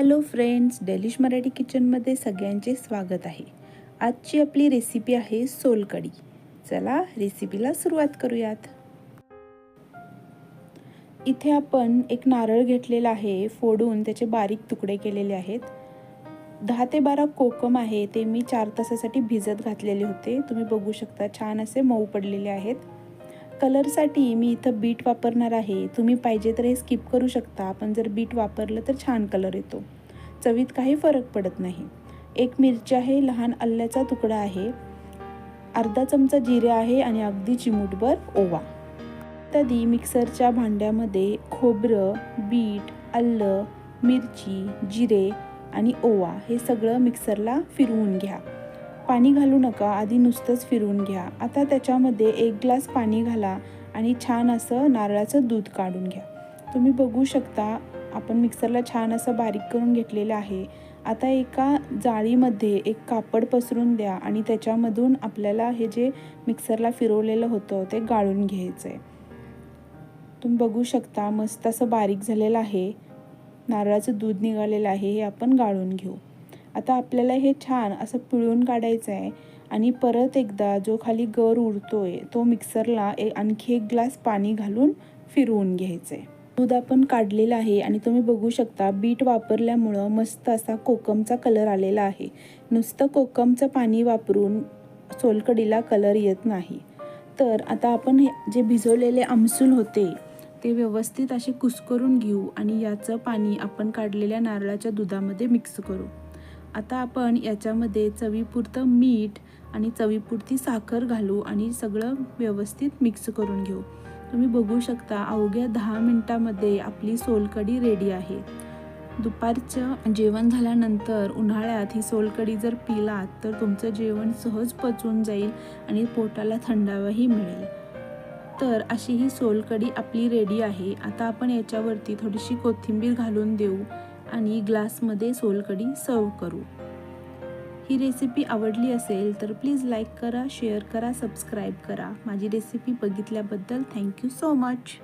Hello friends delish Marathi किचनमध्ये सगळ्यांचे स्वागत आहे. आजची आपली रेसिपी आहे सोलकढी. चला रेसिपीला सुरुवात करूयात. इथे आपण एक नारळ घेतलेला आहे फोडून त्याचे बारीक तुकडे केलेले आहेत. दहा ते बारा कोकम आहे ते मी चार तासासाठी भिजत घातलेले होते. तुम्ही बघू शकता छान असे मऊ पडलेले आहेत. कलरसाठी मी इथं बीट वापरणार आहे. तुम्ही पाहिजे तर हे स्किप करू शकता. पण जर बीट वापरलं तर छान कलर येतो. चवीत काही फरक पडत नाही. एक मिरची आहे लहान आल्याचा तुकडा आहे. अर्धा चमचा जिरे आहे आणि अगदी चिमूटभर ओवा. इत्यादी मिक्सरच्या भांड्यामध्ये खोबरं बीट आलं मिरची जिरे आणि ओवा हे सगळं मिक्सरला फिरवून घ्या. पाणी घालू नका आधी नुसतंच फिरवून घ्या. आता त्याच्यामध्ये एक ग्लास पाणी घाला आणि छान असं नारळाचं दूध काढून घ्या. तुम्ही बघू शकता आपण मिक्सरला छान असं बारीक करून घेतलेलं आहे. आता एका जाळीमध्ये एक कापड पसरून द्या आणि त्याच्यामधून आपल्याला हे जे मिक्सरला फिरवलेलं होतं ते गाळून घ्यायचं आहे तुम्ही बघू शकता मस्त असं बारीक झालेलं आहे. नारळाचं दूध निघालेलं आहे हे आपण गाळून घेऊ. आता आपल्याला हे छान असं पिळून काढायचं आहे. आणि परत एकदा जो खाली गर उरतोय तो मिक्सरला ए आणखी एक ग्लास पाणी घालून फिरवून घ्यायचं आहे दूध आपण काढलेलं आहे आणि तुम्ही बघू शकता बीट वापरल्यामुळं मस्त असा कोकमचा कलर आलेला आहे. नुसतं कोकमचं पाणी वापरून सोलकडीला कलर येत नाही. तर आता आपण हे जे भिजवलेले आमसूल होते ते व्यवस्थित असे कुस्करून घेऊ आणि याचं पाणी आपण काढलेल्या नारळाच्या दुधामध्ये मिक्स करू. आता आपण याच्यामध्ये चवीपुरतं मीठ आणि चवीपुरती साखर घालू आणि सगळं व्यवस्थित मिक्स करून घेऊ. तुम्ही बघू शकता अवघ्या दहा मिनटामध्ये आपली सोलकढी रेडी आहे. दुपारचं जेवण झाल्यानंतर उन्हाळ्यात ही सोलकढी जर पिलात तर तुमचं जेवण सहज पचून जाईल आणि पोटाला थंडावाही मिळेल. तर अशी ही सोलकढी आपली रेडी आहे. आता आपण याच्यावरती थोडीशी कोथिंबीर घालून देऊ. आणि ग्लासमध्ये सोलकढी सर्व करू. ही रेसिपी आवडली असेल तर प्लीज लाईक करा शेअर करा सबस्क्राईब करा. माझी रेसिपी बघितल्याबद्दल थँक्यू सो मच